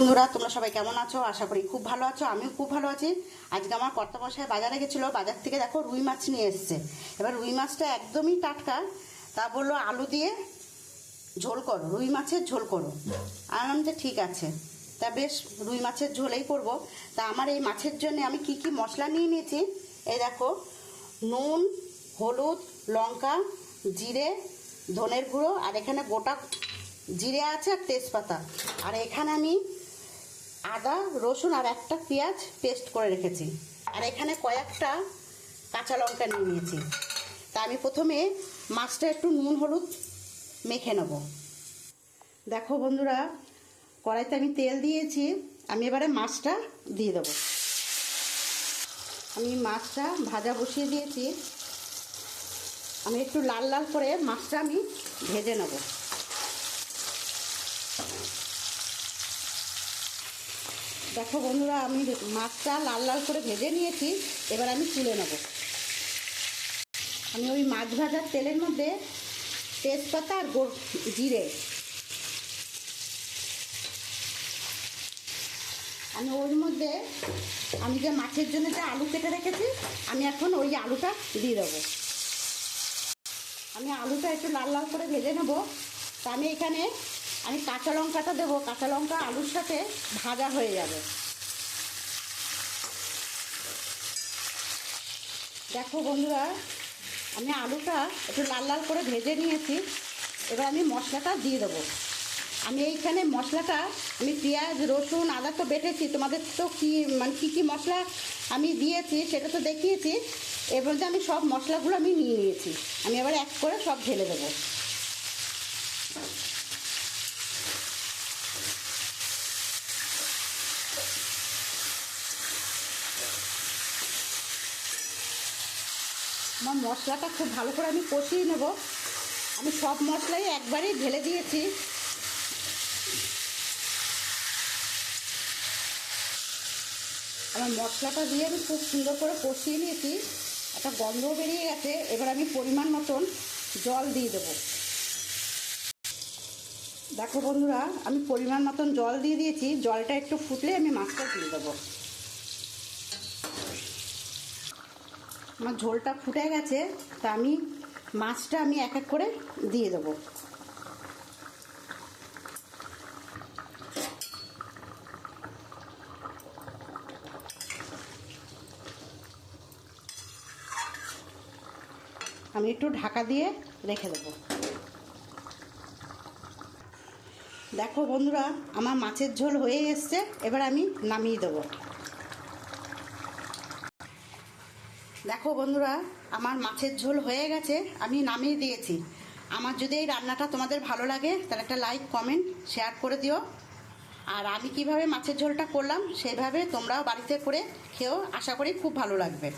বন্ধুরা, তোমরা সবাই কেমন আছো? আশা করি খুব ভালো আছো, আমিও খুব ভালো আছি। আজকে আমার কর্তামশাই বাজারে গেছিল, বাজার থেকে দেখো রুই মাছ নিয়ে এসছে। এবার রুই মাছটা একদমই টাটকা, তা বলল আলু দিয়ে ঝোল করো, রুই মাছের ঝোল করো। আনলাম যে ঠিক আছে। তা বেশ, রুই মাছের ঝোলেই করব। তা আমার এই মাছের জন্য আমি কি কি মশলা নিয়ে নিয়েছি? এই দেখো, নুন, হলুদ, লঙ্কা, জিরে, ধনের গুঁড়ো, আর এখানে গোটা জিরে আছে আর তেজপাতা। আর এখানে আমি আদা, রসুন আর একটা পেঁয়াজ পেস্ট করে রেখেছি। আর এখানে কয়েকটা কাঁচা লঙ্কা নিয়ে নিয়েছি। তা আমি প্রথমে মাছটা একটু নুন হলুদ মেখে নেব। দেখো বন্ধুরা, কড়াইতে আমি তেল দিয়েছি, আমি এবারে মাছটা দিয়ে দেবো। আমি মাছটা ভাজা বসিয়ে দিয়েছি। আমি একটু লাল লাল করে মাছটা আমি ভেজে নেব। দেখো বন্ধুরা, আমি মাছটা লাল লাল করে ভেজে নিয়েছি, এবার আমি তুলে নেব। আমি ওই মাছ ভাজার তেলের মধ্যে তেজপাতা আর জিরে। আমি ওর মধ্যে, আমি যে মাছের জন্য যে আলু কেটে রেখেছি, আমি এখন ওই আলুটা দিয়ে দেবো। আমি আলুটা একটু লাল লাল করে ভেজে নেব। তা আমি এখানে আমি কাঁচা লঙ্কাটা দেবো, কাঁচা লঙ্কা আলুর সাথে ভাজা হয়ে যাবে। দেখো বন্ধুরা, আমি আলুটা একটু লাল লাল করে ভেজে নিয়েছি, এবার আমি মশলাটা দিয়ে দেবো। আমি এইখানে মশলাটা, আমি পেঁয়াজ, রসুন, আদা তো বেটেছি, তোমাদের তো কী মানে কী কী মশলা আমি দিয়েছি সেটা তো দেখিয়েছি। এর মধ্যে আমি সব মশলাগুলো আমি নিয়ে নিয়েছি। আমি এবার এক করে সব ঢেলে দেবো। আমার মশলাটা খুব ভালো করে আমি কষিয়ে নেব। আমি সব মশলাই একবারেই ঢেলে দিয়েছি। আমার মশলাটা দিয়ে আমি খুব সুন্দর করে কষিয়ে নিয়েছি। একটা গন্ধ বেরিয়ে গেছে। এবার আমি পরিমাণ মতন জল দিয়ে দেবো। দেখো বন্ধুরা, আমি পরিমাণ মতন জল দিয়ে দিয়েছি। জলটা একটু ফুটলে আমি মাছটা দিয়ে দেবো। আমার ঝোলটা ফুটে গেছে, তা আমি মাছটা আমি এক এক করে দিয়ে দেবো। আমি একটু ঢাকা দিয়ে রেখে দেবো। দেখো বন্ধুরা, আমার মাছের ঝোল হয়ে এসছে, এবার আমি নামিয়ে দেবো। দেখো বন্ধুরা, আমার মাছের ঝোল হয়ে গেছে, আমি নামিয়ে দিয়েছি। আমার যদি এই রান্নাটা তোমাদের ভালো লাগে, তাহলে একটা লাইক কমেন্ট শেয়ার করে দিও। আর আমি কীভাবে মাছের ঝোলটা করলাম, সেভাবে তোমরাও বাড়িতে করে খেয়েও আশা করি খুব ভালো লাগবে।